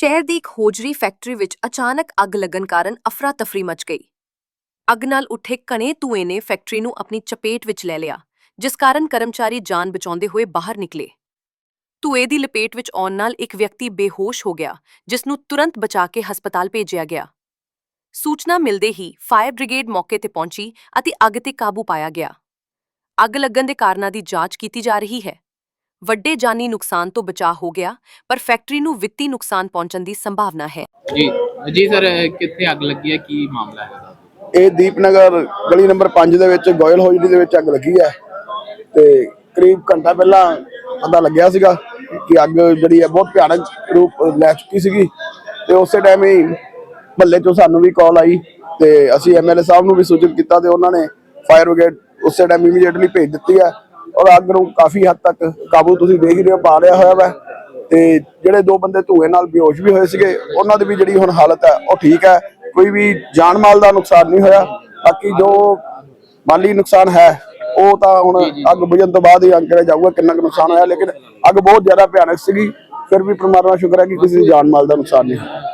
ਸ਼ਹਿਰ ਦੀ ਇੱਕ hosiery factory ਵਿੱਚ ਅਚਾਨਕ ਅੱਗ ਲੱਗਣ ਕਾਰਨ ਅਫਰਾ ਤਫਰੀ ਮਚ ਗਈ। ਅੱਗ ਨਾਲ ਉੱਠੇ ਕਣੇ ਧੂਏ ਨੇ ਫੈਕਟਰੀ ਨੂੰ ਆਪਣੀ ਚਪੇਟ ਵਿੱਚ ਲੈ ਲਿਆ, ਜਿਸ ਕਾਰਨ ਕਰਮਚਾਰੀ ਜਾਨ ਬਚਾਉਂਦੇ ਹੋਏ ਬਾਹਰ ਨਿਕਲੇ। ਧੂਏ ਦੀ ਲਪੇਟ ਵਿੱਚ ਆਉਣ ਨਾਲ ਇੱਕ ਵਿਅਕਤੀ ਬੇਹੋਸ਼ ਹੋ ਗਿਆ, ਜਿਸ ਨੂੰ ਤੁਰੰਤ ਬਚਾ ਕੇ ਹਸਪਤਾਲ ਭੇਜਿਆ ਗਿਆ। ਸੂਚਨਾ ਮਿਲਦੇ ਹੀ ਫਾਇਰ ਬ੍ਰਿਗੇਡ ਮੌਕੇ ਤੇ ਪਹੁੰਚੀ ਅਤੇ ਅੱਗ ਤੇ ਕਾਬੂ ਪਾਇਆ ਗਿਆ। ਅੱਗ ਲੱਗਣ ਦੇ ਕਾਰਨਾਂ ਦੀ ਜਾਂਚ ਕੀਤੀ ਜਾ ਰਹੀ ਹੈ। ਵੱਡੇ ਜਾਨੀ ਨੁਕਸਾਨ ਤੋਂ ਬਚਾਅ ਹੋ ਗਿਆ ਪਰ ਫੈਕਟਰੀ ਨੂੰ ਵਿੱਤੀ ਨੁਕਸਾਨ ਪਹੁੰਚਣ ਦੀ ਸੰਭਾਵਨਾ ਹੈ। ਜੀ ਜੀ ਸਰ ਕਿੱਥੇ ਅੱਗ ਲੱਗੀ ਹੈ? ਕੀ ਮਾਮਲਾ ਹੈ ਇਹ ਦੀਪਨਗਰ ਗਲੀ ਨੰਬਰ 5 ਦੇ ਵਿੱਚ ਗੋਇਲ ਹੋਜਰੀ ਦੇ ਵਿੱਚ ਅੱਗ ਲੱਗੀ ਹੈ। ਤੇ ਕਰੀਬ ਘੰਟਾ ਪਹਿਲਾਂ ਪਤਾ ਲੱਗਿਆ ਸੀਗਾ ਕਿ ਅੱਗ ਜਿਹੜੀ ਹੈ ਬਹੁਤ ਭਿਆਨਕ ਰੂਪ ਲੈ ਚੁੱਕੀ ਸੀਗੀ। ਤੇ ਉਸੇ ਟਾਈਮ ਹੀ ਮਹੱਲੇ ਚੋਂ ਸਾਨੂੰ ਵੀ ਕਾਲ ਆਈ ਤੇ ਅਸੀਂ ਐਮਐਲਏ ਸਾਹਿਬ ਨੂੰ ਵੀ ਸੂਚਿਤ ਕੀਤਾ ਤੇ ਉਹਨਾਂ ਨੇ ਫਾਇਰ ਬ੍ਰਿਗੇਡ ਉਸੇ ਟਾਈਮ ਇਮੀਡੀਏਟਲੀ ਭੇਜ ਦਿੱਤੀ ਹੈ। ਔਰ ਅੱਗ ਨੂੰ ਕਾਫੀ ਹੱਦ ਤੱਕ ਕਾਬੂ ਤੁਸੀਂ ਦੇਖ ਹੀ ਰਹੇ ਹੋ ਪਾ ਲਿਆ ਹੋਇਆ ਵਾ। ਤੇ ਜਿਹੜੇ ਦੋ ਬੰਦੇ ਧੂਏ ਨਾਲ ਬੇਹੋਸ਼ ਵੀ ਹੋਏ ਸੀਗੇ ਉਹਨਾਂ ਦੀ ਵੀ ਜਿਹੜੀ ਹੁਣ ਹਾਲਤ ਹੈ ਉਹ ਠੀਕ ਹੈ। ਕੋਈ ਵੀ ਜਾਨ ਮਾਲ ਦਾ ਨੁਕਸਾਨ ਨਹੀਂ ਹੋਇਆ। ਬਾਕੀ ਜੋ ਮਾਲੀ ਨੁਕਸਾਨ ਹੈ ਉਹ ਤਾਂ ਹੁਣ ਅੱਗ ਬੁਝਣ ਤੋਂ ਬਾਅਦ ਹੀ ਅੰਕੜਿਆ ਜਾਊਗਾ ਕਿੰਨਾ ਕੁ ਨੁਕਸਾਨ ਹੋਇਆ। ਲੇਕਿਨ ਅੱਗ ਬਹੁਤ ਜ਼ਿਆਦਾ ਭਿਆਨਕ ਸੀਗੀ ਫਿਰ ਵੀ ਪ੍ਰਮਾਤਮਾ ਸ਼ੁਕਰ ਹੈ ਕਿ ਕਿਸੇ ਦੀ ਜਾਨ ਮਾਲ ਦਾ ਨੁਕਸਾਨ ਨਹੀਂ ਹੋਇਆ।